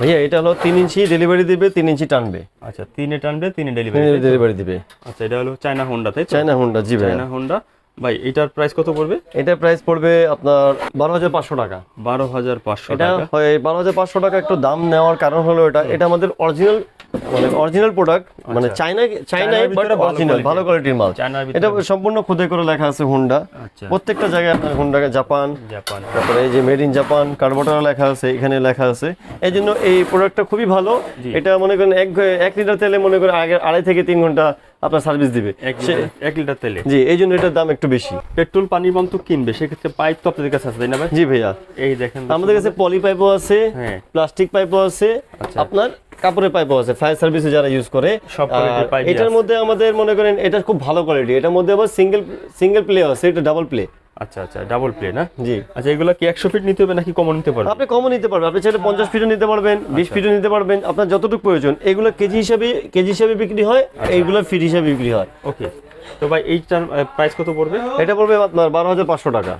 ভাইয়া এটা হলো তিন ইঞ্চি ডেলিভারি দিবে তিন ইঞ্চি টানবে। আচ্ছা তিনে টানবে তিনে ডেলিভারি ডেলিভারি দিবে। আচ্ছা এটা হলো চায়না হোন্ডা তাই তো? চায়না হোন্ডা জি ভাই চায়না হোন্ডা ভাই এটার প্রাইস কত পড়বে? এটার প্রাইস পড়বে আপনার বারো হাজার পাঁচশো টাকা। বারো হাজার পাঁচশো টাকা। হয় বারো হাজার পাঁচশো টাকা একটু দাম নেওয়ার কারণ হলো এটা। এটা আমাদের অরিজিনাল মানে অরিজিনাল প্রোডাক্ট মানে চাইনাই বাট অরিজিনাল ভালো কোয়ালিটির মাল। এটা সম্পূর্ণ খোদাই করে লেখা আছে হুন্ডা আচ্ছা। প্রত্যেকটা জায়গায় আপনার জাপান জাপান তারপরে এই যে মেড ইন জাপান কার্বোটার লেখা আছে এখানে লেখা আছে। এই জন্য এই প্রোডাক্টটা খুবই ভালো। এটা মনে করেন এক এক লিটার তেলে মনে করেন আগে আড়াই থেকে তিন ঘণ্টা আপনার সার্ভিস দিবে। এক লিটার তেলে। জি এই জন্য এটার দাম একটু বেশি। পেট্রোল পানি পাম্প তো কিনবে সেক্ষেত্রে পাইপ তো আপনাদের কাছে আছে তাই না ভাই? জি ভাইয়া। এই দেখেন আমাদের কাছে পলি পাইপও আছে হ্যাঁ। প্লাস্টিক পাইপও আছে। আপনার কাপড়ের পাইপও আছে ফায়ার সার্ভিসে যারা ইউজ করে সব এটার মধ্যে আমাদের মনে করেন এটা খুব ভালো কোয়ালিটি এটার মধ্যে আবার সিঙ্গেল সিঙ্গেল প্লে আছে এটা ডাবল প্লে আচ্ছা আচ্ছা ডাবল প্লে না? জি। আচ্ছা এগুলো কি একশো ফিট নিতে হবে নাকি কমন নিতে পারবে আপনি কমও নিতে পারবেন আপনি চাইলে পঞ্চাশ ফিটও নিতে পারবেন বিশ আচ্ছা। ফিটও নিতে পারবেন আপনার যতটুকু প্রয়োজন এগুলো কেজি হিসাবে কেজি হিসাবে বিক্রি হয় আচ্ছা। এইগুলো ফিট হিসাবে বিক্রি হয়। ওকে তো ভাই এইটার প্রাইস কত পড়বে? এটা পড়বে আপনার বারো হাজার পাঁচশো টাকা।